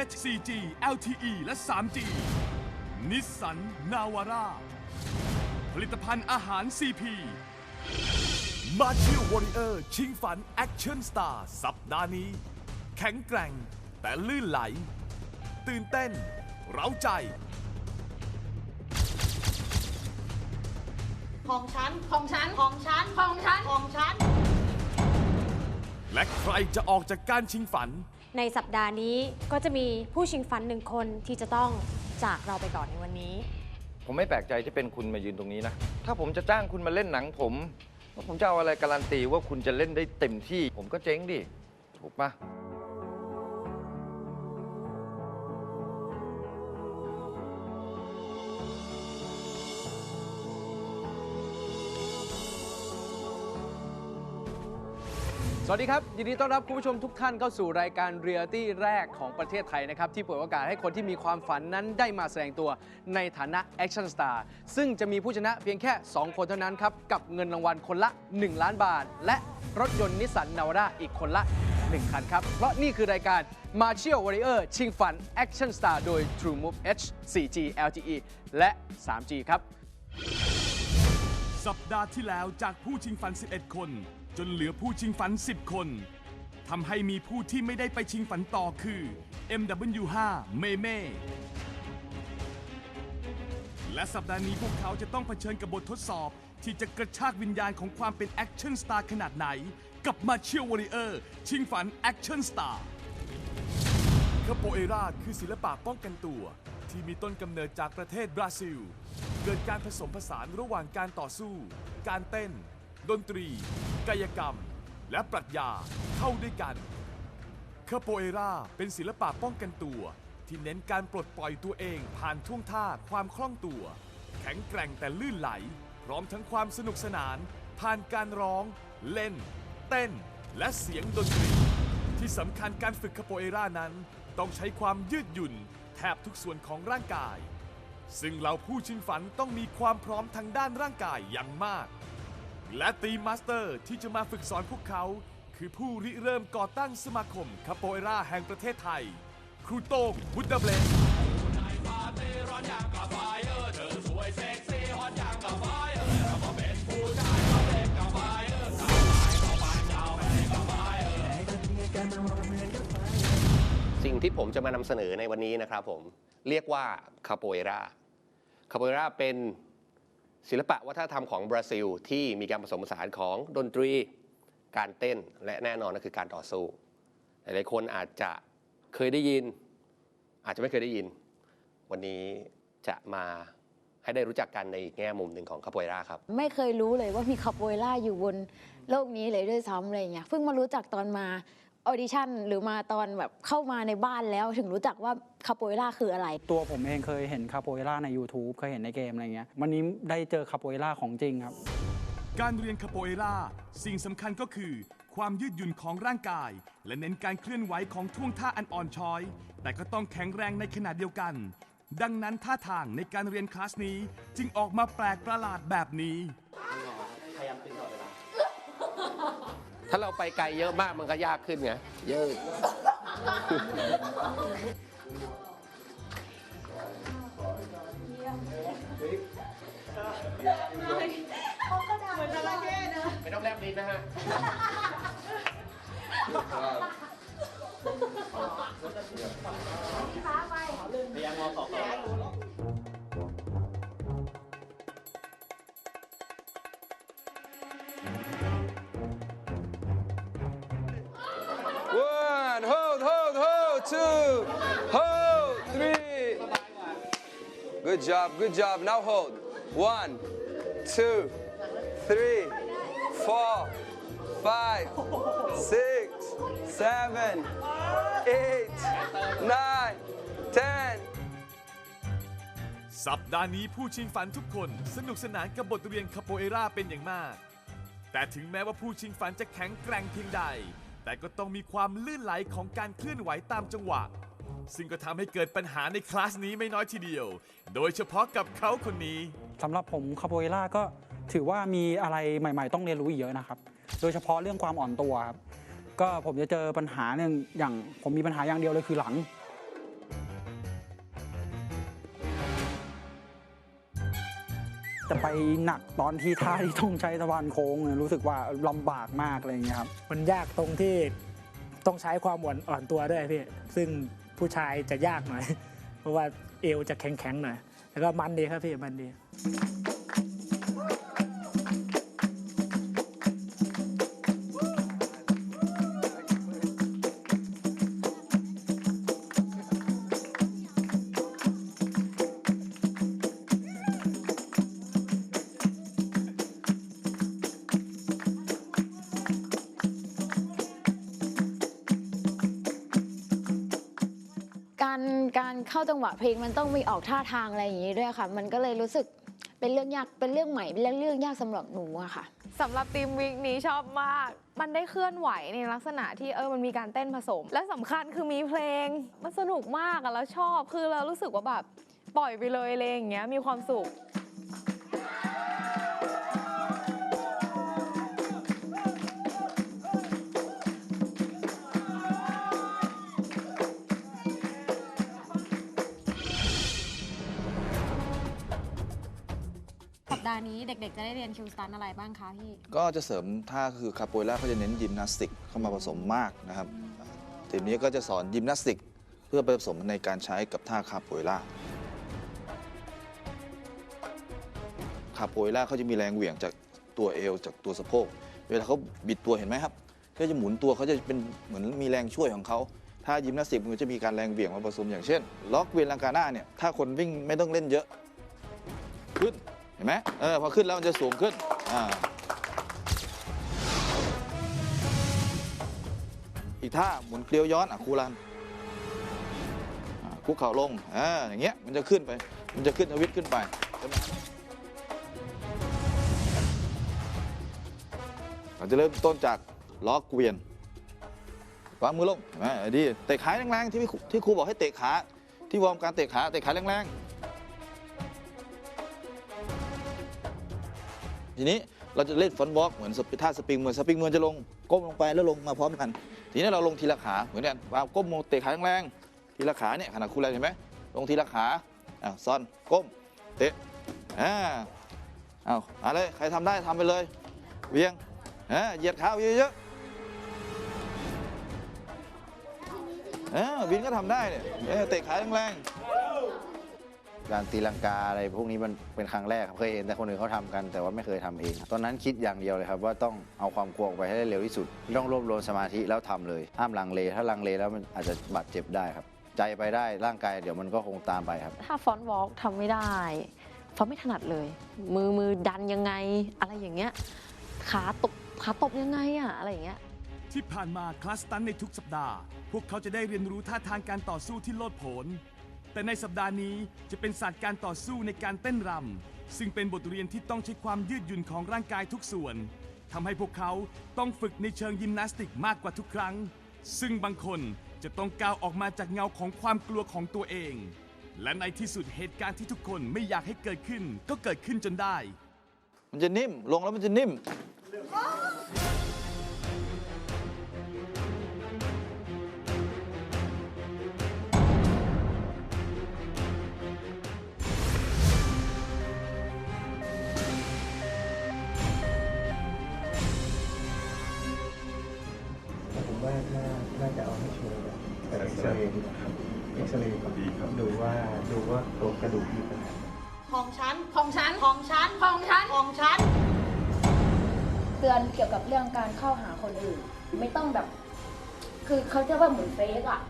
4G LTE และ 3G นิสสันนาวาร่าผลิตภัณฑ์อาหาร CP มาเชียววอริเออร์ชิงฝันแอคชั่นสตาร์สัปดาห์นี้ แข็งแกร่ง แต่ลื่นไหล ตื่นเต้น เร้าใจ ของฉัน ของฉัน ของฉัน ของฉัน ของฉัน และใครจะออกจากการชิงฝัน ในสัปดาห์นี้ก็จะมีผู้ชิงฝันหนึ่งคนที่จะต้องจากเราไปก่อนในวันนี้ ผมไม่แปลกใจที่เป็นคุณมายืนตรงนี้นะ ถ้าผมจะจ้างคุณมาเล่นหนังผม ผมจะเอาอะไรการันตีว่าคุณจะเล่นได้เต็มที่ ผมก็เจ๊งดิ ถูกปะ วัสดีครับยินดีต้อนรับคุณผู้ชมทุกท่านเข้าสู่รายการเรียลตี้แรกของประเทศไทยนะครับ ที่เปิดโอกาสให้คนที่มีความฝันนั้นได้มาแสดงตัวในฐานะแอคชั่นสตาร์ซึ่งจะมีผู้ชนะเพียงแค่ 2 คนเท่านั้นครับ กับเงินรางวัลคนละ 1 ล้านบาท และรถยนต์นิสสันนาวาร่าอีกคนละ 1 คันครับ เพราะนี่คือรายการ Martial Warrior ชิงฝัน Action Star โดย True Move H 4G LTE และ 3G ครับ สัปดาห์ที่แล้วจากผู้ชิงฝัน 11 คน จนเหลือผู้ชิงฝัน 10 คนทำให้มีผู้ที่ไม่ได้ไปชิงฝันต่อคือ MW5 เมเม่และสัปดาห์นี้พวกเขาจะต้องเผชิญกับบททดสอบ ที่จะกระชากวิญญาณของความเป็นแอคชั่นสตาร์ขนาดไหน กับมาเชียววอริเออร์ชิงฝันแอคชั่นสตาร์คาโปเอราคือศิลปะป้องกันตัว ที่มีต้นกำเนิดจากประเทศบราซิล เกิดการผสมผสานระหว่างการต่อสู้ การเต้น ดนตรี กายกรรม และปรัชญาเข้าด้วยกันคาโปเอราเป็นศิลปะป้องกันตัว ที่เน้นการปลดปล่อยตัวเองผ่านท่วงท่าความคล่องตัว แข็งแกร่งแต่ลื่นไหล พร้อมทั้งความสนุกสนาน ผ่านการร้อง เล่น เต้น และเสียงดนตรี ที่สำคัญการฝึกคาโปเอรานั้น ต้องใช้ความยืดหยุ่น แทบทุกส่วนของร่างกาย ซึ่งเราผู้ชิงฝันต้องมีความพร้อมทางด้านร่างกายอย่างมาก และทีมมาสเตอร์ที่จะมาฝึกสอนพวกเขา คือผู้ริเริ่มก่อตั้งสมาคมคาโปเอราแห่งประเทศไทย ครูโต้งบุดดาเบลสิ่งที่ผมจะมานำเสนอในวันนี้นะครับผม เรียกว่าคาโปเอราคาโปเอราเป็น ศิลปะวัฒนธรรมของบราซิล ที่มีการผสมผสานของดนตรี การเต้นและแน่นอนก็คือการต่อสู้ หลายๆคนอาจจะเคยได้ยิน อาจจะไม่เคยได้ยิน วันนี้จะมาให้ได้รู้จักกันในอีกแง่มุมหนึ่งของคาโปเอราครับ ไม่เคยรู้เลยว่ามีคาโปเอล่าอยู่บนโลกนี้เลยด้วยซ้ำอะไรเงี้ยเพิ่งมารู้จักตอนมา ออดิชั่นหรือมาตอนแบบเข้ามาในบ้านแล้วถึงรู้จักว่าคาโปเอล่าคืออะไร ตัวผมเองเคยเห็นคาโปเอล่าใน YouTube เคยเห็นในเกมอะไรเงี้ยวันนี้ได้เจอคาโปเอล่าของจริงครับ การเรียนคาโปเอราสิ่งสำคัญก็คือ ความยืดหยุ่นของร่างกาย และเน้นการเคลื่อนไหวของท่วงท่าอันอ่อนช้อย แต่ก็ต้องแข็งแรงในขณะเดียวกัน ดังนั้นท่าทางในการเรียนคลาสนี้จึงออกมาแปลกประหลาดแบบนี้ ถ้าเราไปไกลเยอะมากมันก็ยากขึ้นไงเยอะไม่ต้องแลบลิ้นนะฮะ one two hold three good job good job now hold one two three four five six seven eight nine ten สัปดาห์นี้ผู้ชิงฝันทุกคนสนุกสนานกับบทเรียนคาโปเอราเป็นอย่างมาก แต่ถึงแม้ว่าผู้ชิงฝันจะแข็งแกร่งเพียงใด แต่ก็ต้องมีความลื่นไหลของการเคลื่อนไหวตามจังหวะ ซึ่งก็ทำให้เกิดปัญหาในคลาสนี้ไม่น้อยทีเดียว โดยเฉพาะกับเขาคนนี้ สำหรับผมคาโปเอล่าก็ถือว่ามีอะไรใหม่ ๆ ต้องเรียนรู้อีกเยอะนะครับ โดยเฉพาะเรื่องความอ่อนตัวครับ ก็ผมจะเจอปัญหาหนึ่งอย่างผมมีปัญหาอย่างเดียวเลยคือหลัง จะไปหนักตอนที่ท่าที่ต้องใช้สะพานโค้งเนี่ยรู้สึกว่าลำบากมากอะไรอย่างเงี้ยครับ มันยากตรงที่ต้องใช้ความอ่อนอ่อนตัวด้วยพี่ซึ่งผู้ชายจะยากหน่อย เพราะว่าเอวจะแข็งๆหน่อยแล้วก็มันดีครับพี่มันดี การการเข้าจังหวะเพลงมันต้องมีออกท่าทางอะไรอย่างนี้ด้วยค่ะ มันก็เลยรู้สึกเป็นเรื่องยากเป็นเรื่องใหม่เป็นเรื่องยากสำหรับหนูอะค่ะ สำหรับทีมวิกนี้ชอบมาก มันได้เคลื่อนไหวในลักษณะที่เออมันมีการเต้นผสม และสำคัญคือมีเพลง มันสนุกมากอะแล้วชอบ คือเรารู้สึกว่าแบบปล่อยไปเลยอะไรอย่างเงี้ยมีความสุข ปดาห์นี้เด็กๆ จะได้เรียนคิวสตันอะไรบ้างคะพี่ ก็จะเสริมท่าคือคาโปเอล่าเขาจะเน้นยิมนาสติกเข้ามาผสมมากนะครับทีมนี้ก็จะสอนยิมนาสติก เพื่อไปผสมในการใช้กับท่าคาโปเอล่าคาโปเอล่าเขาจะมีแรงเหวี่ยงจากตัวเอวจากตัวสะโพก เวลาเขาบิดตัวเห็นไหมครับก็จะหมุนตัวเขาจะเป็นเหมือนมีแรงช่วยของเขาถ้ายิมนาสติกมันจะมีการแรงเหวี่ยงมาผสมอย่างเช่น ล็อกเวียนลังกาหน้าเนี่ยถ้าคนวิ่งไม่ต้องเล่นเยอะขึ้น ห็นไหมเออพอขึ้นแล้วมันจะสูงขึ้นอ่าอีกท่าหมุนเกลียวย้อนอะครูรันคุกเข่าลงอ่าอย่างเงี้ยมันจะขึ้นไป มันจะขึ้นทวิตขึ้นไปใช่ไหมเราจะเริ่มต้นจากล้อเกวียนวางมือลงเห็นไหมดีเตะขาแรงๆที่ที่ครูบอกให้เตะขาที่วอร์มการเตะขาเตะขาแรงๆ ทีนี้เราจะเล่นฟอนต์วอล์กเหมือนสปท่าสปริงเหมือนสปริงมันจะลงก้มลงไปแล้วลงมาพร้อมกัน ทีนี้เราลงทีละขาเหมือนกันวางก้มลงเตะขาแรงๆทีละขาเนี่ยขนาดคู่แรงเห็นไหมลงทีละขาอะซ่อนก้มเตะอ่าเอามาเลยใครทำได้ทำไปเลยเวียงอ่าเหยียดขาเยอะๆเออวินก็ทำได้เนี่ยเออเตะขาแรงๆ การตีลังกาอะไรพวกนี้มันเป็นครั้งแรกครับเคยเห็นแต่คนอื่นเขาทำกันแต่ว่าไม่เคยทำเอง ตอนนั้นคิดอย่างเดียวเลยครับว่าต้องเอาความกลัวออกไปให้ได้เร็วที่สุด ต้องรวบรวมสมาธิแล้วทำเลยห้ามลังเลถ้าลังเลแล้วมันอาจจะบาดเจ็บได้ครับ ใจไปได้ร่างกายเดี๋ยวมันก็คงตามไปครับ ถ้าฟอนต์วอล์กทำไม่ได้ฟอนต์ไม่ถนัดเลย มือมือดันยังไงอะไรอย่างเงี้ยขาตบขาตบยังไงอะอะไรอย่างเงี้ยที่ผ่านมาคลาสตันในทุกสัปดาห์ พวกเขาจะได้เรียนรู้ท่าทางการต่อสู้ที่โลดโผน แต่ในสัปดาห์นี้จะเป็นศาสตร์การต่อสู้ในการเต้นรำซึ่งเป็นบทเรียนที่ต้องใช้ความยืดหยุ่นของร่างกายทุกส่วนทำให้พวกเขาต้องฝึกในเชิงยิมนาสติกมากกว่าทุกครั้ง ซึ่งบางคนจะต้องก้าวออกมาจากเงาของความกลัวของตัวเอง และในที่สุดเหตุการณ์ที่ทุกคนไม่อยากให้เกิดขึ้น ก็เกิดขึ้นจนได้ มันจะนิ่ม ลงแล้วมันจะนิ่มผ ซเรย์ดีครับ ดูว่าดูว่าตัวกระดูกมีปัญหาของฉันของฉันของฉันของฉันของฉัน เตือนเกี่ยวกับเรื่องการเข้าหาคนอื่น ไม่ต้องแบบ คือเขาจะว่าเหมือนเฟกอะ